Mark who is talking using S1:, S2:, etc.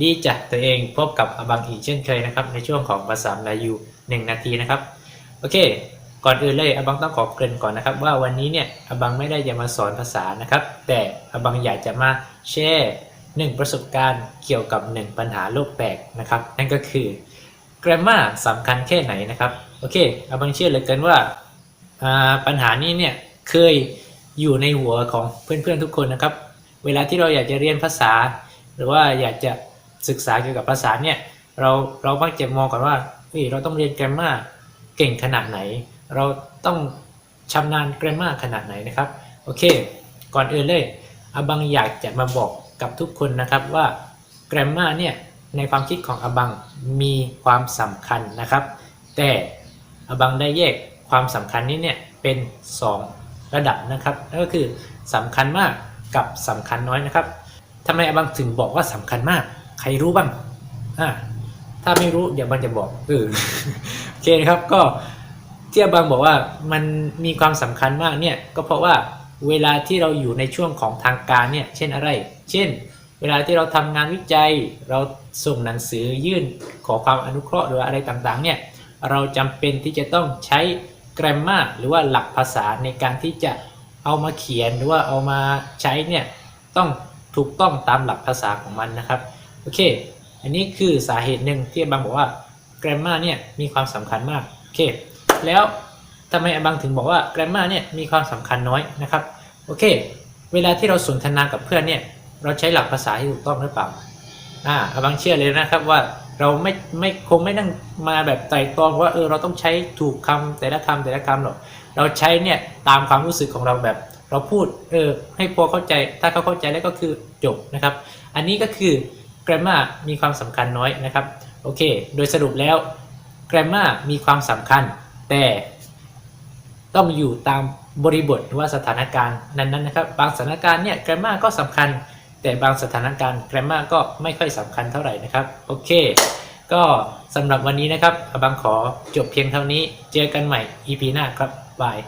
S1: ดีจ้ะตัวเองพบกับอบังอีกเช่นเคยนะครับ ในช่วงของภาษาลายูหนึ่งนาทีนะครับ โอเค ก่อนอื่นเลยอบังต้องขอเกริ่นก่อนนะครับ ว่าวันนี้เนี่ยอบังไม่ได้จะมาสอนภาษานะครับ แต่อบังอยากจะมาแชร์หนึ่งประสบการณ์เกี่ยวกับหนึ่งปัญหาโลกแตกนะครับ นั่นก็คือ grammar สำคัญแค่ไหนนะครับ โอเคอบังเชื่อเลือเกินว่าอ่าปัญหานี้เนี่ยเคยอยู่ในหัวของเพื่อนๆทุกคนนะครับ เวลาที่เราอยากจะเรียนภาษา หรือว่าอยากจะ ศึกษาเกี่ยวกับภาษาเนี่ยเราเรามักจะมองก่อนว่าเฮ้ยเราต้องเรียน grammar เก่งขนาดไหน เราต้องชำนาญ grammar ขนาดไหนนะครับโอเค ก่อนอื่นเลยอบังอยากจะมาบอกกับทุกคนนะครับว่า grammar เนี่ยในความคิดของอบังมีความสำคัญนะครับ แต่อบังได้แยกความสำคัญนี้เนี่ยเป็น 2 ระดับนะครับนั่นก็คือสำคัญมากกับสำคัญน้อยนะครับทำไมอบังถึงบอกว่าสำคัญมาก ใครรู้บ้างอ่าถ้าไม่รู้เดี๋ยวบังจะบอกเออโอเคนะครับก็เที่อบังบอกว่ามันมีความสำคัญมากเนี่ยก็เพราะว่าเวลาที่เราอยู่ในช่วงของทางการเนี่ยเช่นอะไร เช่น เวลาที่เราทำงานวิจัย เราส่งหนังสือยื่นขอความอนุเคราะห์หรืออะไรต่างๆเนี่ยเราจำเป็นที่จะต้องใช้ grammar หรือว่าหลักภาษาในการที่จะเอามาเขียนหรือว่าเอามาใช้เนี่ยต้องถูกต้องตามหลักภาษาของมันนะครับ โอเค อันนี้คือสาเหตุหนึ่งที่บางบอกว่า grammar เนี่ยมีความสำคัญมาก โอเค แล้วทำไมอบางถึงบอกว่า grammar เนี่ยมีความสำคัญน้อยนะครับ โอเค เวลาที่เราสนทนากับเพื่อนเนี่ย เราใช้หลักภาษาที่ถูกต้องหรือเปล่า อ่าอบางเชื่อเลยนะครับว่าเราไม่ไม่คงไม่นั่งมาแบบไต่ตองว่าเออเราต้องใช้ถูกคำแต่ละคำแต่ละคำหรอก เราใช้เนี่ยตามความรู้สึกของเราแบบ เราพูดเออให้พอเข้าใจถ้าเขาเข้าใจแล้วก็คือจบนะครับ อันนี้ก็คือ grammar มีความสำคัญน้อยนะครับ โอเค โดยสรุปแล้ว grammar มีความสำคัญ แต่ต้องอยู่ตามบริบทหรือว่าสถานการณ์นั้นๆนะครับ บางสถานการณ์เนี่ย grammar ก็สำคัญ แต่บางสถานการณ์ grammar ก็ไม่ค่อยสำคัญเท่าไหร่นะครับ โอเค ก็สำหรับวันนี้นะครับอบางขอจบเพียงเท่านี้ เจอกันใหม่ EP หน้าครับบาย